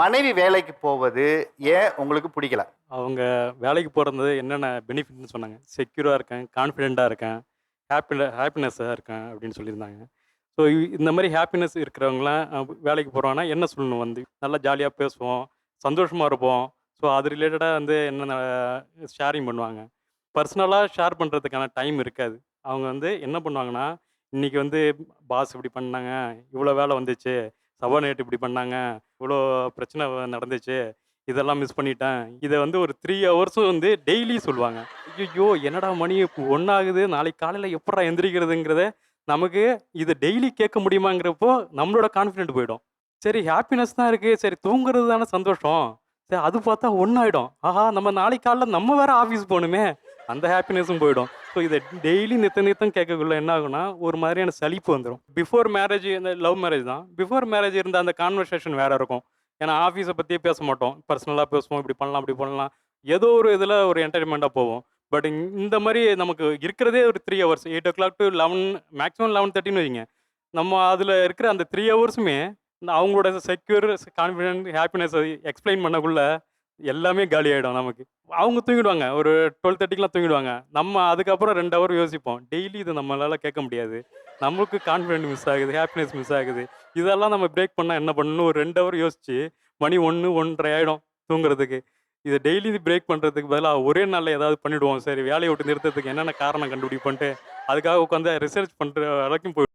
மனைவி வேலைக்கு போவது ஏன் உங்களுக்கு பிடிக்கல? அவங்க வேலைக்கு போகிறது என்னென்ன பெனிஃபிட்னு சொன்னாங்க. செக்யூராக இருக்கேன் கான்ஃபிடெண்ட்டாக இருக்கேன் ஹாப்பி ஹாப்பினஸ்ஸாக இருக்கேன் அப்படின்னு சொல்லியிருந்தாங்க. ஸோ இந்த மாதிரி ஹாப்பினஸ் இருக்கிறவங்களாம் வேலைக்கு போகிறோன்னா என்ன சொல்லணும்? வந்து நல்லா ஜாலியாக பேசுவோம் சந்தோஷமாக இருப்போம். ஸோ அது ரிலேட்டடாக வந்து என்னென்ன ஷேரிங் பண்ணுவாங்க. பர்சனலாக ஷேர் பண்ணுறதுக்கான டைம் இருக்காது. அவங்க வந்து என்ன பண்ணுவாங்கன்னா இன்றைக்கி வந்து பாஸ் இப்படி பண்ணாங்க இவ்வளோ வேலை வந்துச்சு சபாநேட்டு இப்படி பண்ணாங்க. இவ்வளோ பிரச்சனை நடந்துச்சு. இதெல்லாம் மிஸ் பண்ணிட்டேன். இதை வந்து ஒரு த்ரீ ஹவர்ஸும் வந்து டெய்லி சொல்லுவாங்க. ஐயோ என்னடா மணி? ஒன்றாகுது நாளைக்கு காலையில் எப்படா எந்திரிக்கிறதுங்கிறத நமக்கு இதை டெய்லி கேட்க முடியுமாங்கிறப்போ நம்மளோட கான்ஃபிடென்ட் போயிடும். சரி ஹாப்பினஸ் தான் இருக்குது சரி தூங்குறது தானே சந்தோஷம். சரி அது பார்த்தா ஒன்றாயிடும் ஆஹா நம்ம நாளைக்கு காலையில் நம்ம வேறு ஆஃபீஸ் போகணுமே. அந்த ஹாப்பினஸும் போயிடும். ஸோ இதை டெய்லி நித்த நித்தம் கேட்கக்குள்ள என்ன ஆகும்னா ஒரு மாதிரியான சலிப்பு வந்துடும் பிஃபோர் மேரேஜ் இந்த லவ் மேரேஜ் தான். பிஃபோர் மேரேஜ் இருந்த அந்த கான்வர்சேஷன் வேற இருக்கும். ஏன்னா ஆஃபீஸை பற்றியே பேச மாட்டோம். பர்சனலாக பேசுவோம் இப்படி பண்ணலாம் அப்படி பண்ணலாம். ஏதோ ஒரு இதில் ஒரு என்டர்டைன்மெண்ட்டாக போவோம். பட் இந்த மாதிரி நமக்கு இருக்கிறதே ஒரு three hours eight o'clock to eleven maximum eleven தேர்ட்டின்னு வைங்க. நம்ம அதில் இருக்கிற அந்த த்ரீ ஹவர்ஸுமே அவங்களோட செக்யூர் கான்ஃபிடென்ட் ஹாப்பினஸ் எக்ஸ்பிளைன் பண்ணக்குள்ள எல்லாமே காலி ஆகிடும் நமக்கு. அவங்க தூங்கிடுவாங்க. ஒரு டுவெல் தேர்ட்டிக்கெலாம் தூங்கிடுவாங்க. நம்ம அதுக்கப்புறம் ரெண்டு ஹவர் யோசிப்போம். டெய்லி இது நம்மளால் கேட்க முடியாது. நமக்கு கான்ஃபிடென்ட் மிஸ் ஆகுது ஹாப்பினஸ் மிஸ் ஆகுது. இதெல்லாம் நம்ம பிரேக் பண்ணால் என்ன பண்ணணும் ஒரு ரெண்டு ஹவர் யோசிச்சு மணி ஒன்று ஒன்றரை ஆகிடும் தூங்குறதுக்கு. இதை டெய்லி இது பிரேக் பண்ணுறதுக்கு பதிலாக ஒரே நாளில் ஏதாவது பண்ணிவிடுவோம் சரி வேலையை விட்டு நிறுத்தத்துக்கு என்னென்ன காரணம் கண்டுபிடிப்போன்ட்டு அதுக்காக உட்காந்து ரிசர்ச் பண்ணுற வரைக்கும் போய்